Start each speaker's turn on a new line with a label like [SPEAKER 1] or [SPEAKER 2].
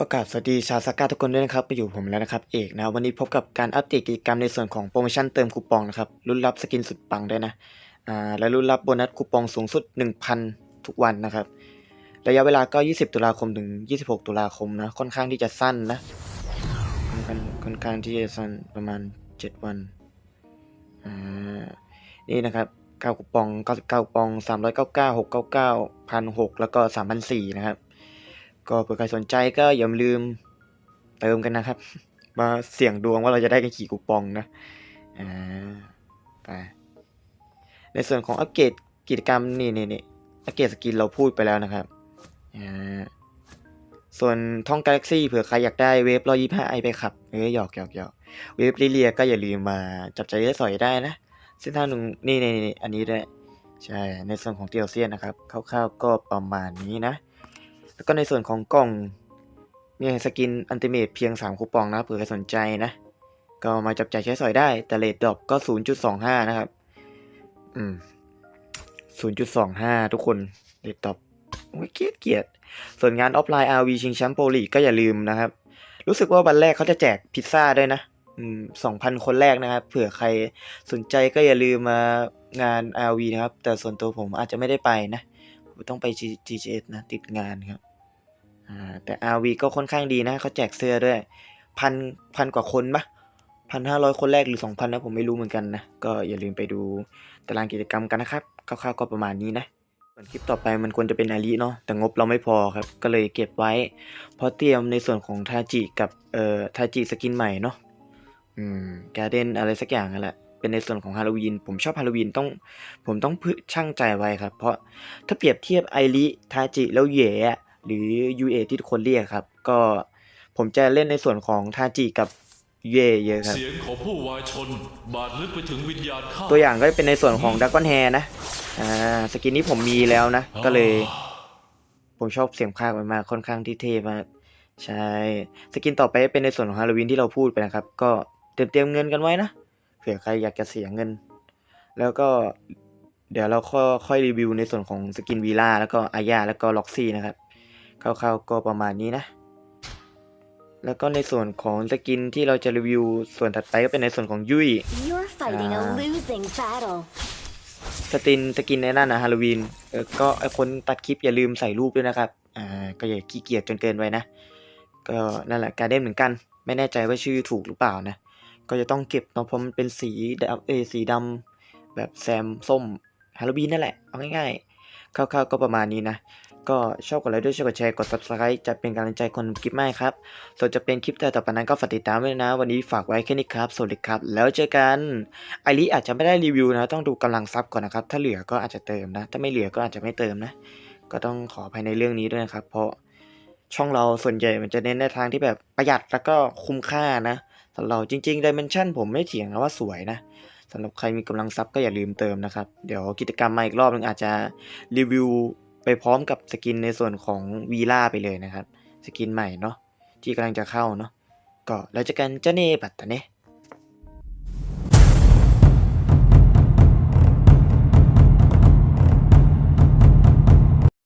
[SPEAKER 1] ก็กราบสวัสดีชาวสกาทุกคนด้วยนะครับมาอยู่ผมแล้วนะครับเอกนะวันนี้พบกับการอัปเดตกิจกรรมในส่วนของโปรโมชั่นเติมคูปองนะครับรุ่นรับสกินสุดปังด้วยนะอ่าและรุ่นรับโบนัสคูปองสูงสุด 1,000 ทุกวันนะครับระยะเวลาก็ 20 ตุลาคมถึง 26 ตุลาคมนะค่อนข้างที่จะสั้นนะค่อนข้างค่อนข้างที่จะสั้นประมาณ 7 วันอ่านี่นะครับ9คูปอง 99คูปอง 399 699 1,600แล้วก็3,400นะครับ ก็เผื่อใครสนใจก็อย่าลืมเติมกันนะครับ มาเสี่ยงดวงว่าเราจะได้กันกี่คูปองนะอ่าไปในส่วนของอัปเกรดกิจกรรมนี่นี่นี่อัปเกรดสกินเราพูดไปแล้วนะครับอ่าส่วนท่องกาแล็กซี่เผื่อใครอยากได้เวฟร้อยยี่ห้าไอไปขับเอ้ยหยอกหยอกหยอกเวฟลิเลียก็อย่าลืมมาจับใจได้สอยได้นะเส้นทางหนึ่งนี่นี่นี่อันนี้ด้วยใช่ในส่วนของเตียวเซียนนะครับคร่าวๆก็ประมาณนี้นะ แล้วก็ในส่วนของกล่องมีสกินอันติเมตเพียง 3 คูปองนะเผื่อใครสนใจนะ ก็มาจับจ่ายใช้สอยได้ แต่เลทดรอปก็ 0.25 นะครับ อืม 0.25 ทุกคนเลทดรอปโอ้ยเกลียดเกลียด ส่วนงานออฟไลน์ RV ชิงแชมป์โปรลีกก็อย่าลืมนะครับ รู้สึกว่าวันแรกเขาจะแจกพิซซ่าด้วยนะอืม2,000คนแรกนะครับ เผื่อใครสนใจก็อย่าลืมมางาน RV นะครับ แต่ส่วนตัวผมอาจจะไม่ได้ไปนะ ต้องไป G- GGS นะ ติดงานครับ อ่าแต่ RV ก็ค่อนข้างดีนะเขาแจกเสื้อด้วยพันพันกว่าคนปะพันห้าร้อยคนแรกหรือสองพันนะผมไม่รู้เหมือนกันนะ ก็อย่าลืมไปดูตารางกิจกรรมกันนะครับคร่าวๆก็ประมาณนี้นะส่วนคลิปต่อไปมันควรจะเป็นอาลีเนาะแต่งบเราไม่พอครับ ก็เลยเก็บไว้ เพราะเตรียมในส่วนของทาจิกับเอ่อทาจิสกินใหม่เนาะอืมการเดนอะไรสักอย่างนั่นแหละเป็นในส่วนของฮาโลวีนผมชอบฮาโลวีนต้องผมต้องพึช่างใจไว้ครับ เพราะถ้าเปรียบเทียบไอริทาจิแล้วเย่ะ หรือยูเอที่ทุกคนเรียกครับ ก็ผมจะเล่นในส่วนของทาจิกับเย่เยอะครับ
[SPEAKER 2] เสียงของผู้วายชน บาดลึกไปถึงวิญญาณข้า
[SPEAKER 1] ตัวอย่างก็เป็นในส่วนของดัก o n นแฮนะ อ่า สกินนี้ผมมีแล้วนะ ก็เลย ผมชอบเสียงภาคมันมากค่อนข้างที่เท่มากใช่ สกินต่อไปเป็นในส่วนของฮาโลวีนที่เราพูดไปนะครับ ก็เตรียมเตรียมเงินกันไว้นะ เผื่อใครอยากจะเสียเงิน แล้วก็เดี๋ยวเราค่อยค่อยรีวิวในส่วนของสกินวีล่าแล้วก็อาญาแล้วก็ล็อกซี่นะครับ คร่าวๆก็ประมาณนี้นะ แล้วก็ในส่วนของสกินที่เราจะรีวิวส่วนถัดไปก็เป็นในส่วนของยุ้ย
[SPEAKER 3] You're fighting a
[SPEAKER 1] Ah.
[SPEAKER 3] losing battle.
[SPEAKER 1] สตินสกินในนั่นนะฮาโลวีนเออก็ไอคนตัดคลิปอย่าลืมใส่รูปด้วยนะครับอ่าก็อย่าขี้เกียจจนเกินไปนะ ก็นั่นแหละการเด้นเหมือนกัน ไม่แน่ใจว่าชื่อถูกหรือเปล่านะ ก็จะต้องเก็บเนาะเพราะมันเป็นสีดำเอยสีดำแบบแซมส้มฮาโลวีนนั่นแหละเอาง่ายๆคร่าวๆก็ประมาณนี้นะ ก็ชอบกดไลค์ด้วยช่วยกดแชร์กด subscribe จะเป็นกำลังใจคนคลิปใหม่ครับ ส่วนจะเป็นคลิปแต่ต่อไปนั้นก็ฝากติดตามด้วยนะ วันนี้ฝากไว้แค่นี้ครับ สวัสดีครับ แล้วเจอกันไอริอาจจะไม่ได้รีวิวนะ ต้องดูกำลังซับก่อนนะครับ ถ้าเหลือก็อาจจะเติมนะ ถ้าไม่เหลือก็อาจจะไม่เติมนะ ก็ต้องขอภายในเรื่องนี้ด้วยนะครับ เพราะช่องเราส่วนใหญ่มันจะเน้นในทางที่แบบประหยัดแล้วก็คุ้มค่านะสำหรับเราจริงๆ Dimension ผมไม่เถียงนะว่าสวยนะสำหรับใครมีกำลังซับก็อย่าลืมเติมนะครับ เดี๋ยวกิจกรรมมาอีกรอบนึงอาจจะรีวิว ไปพร้อมกับสกินในส่วนของวีล่าไปเลยนะครับ สกินใหม่เนาะที่กำลังจะเข้าเนาะก็แล้วจะกันเจ้าเน่บัตตเน่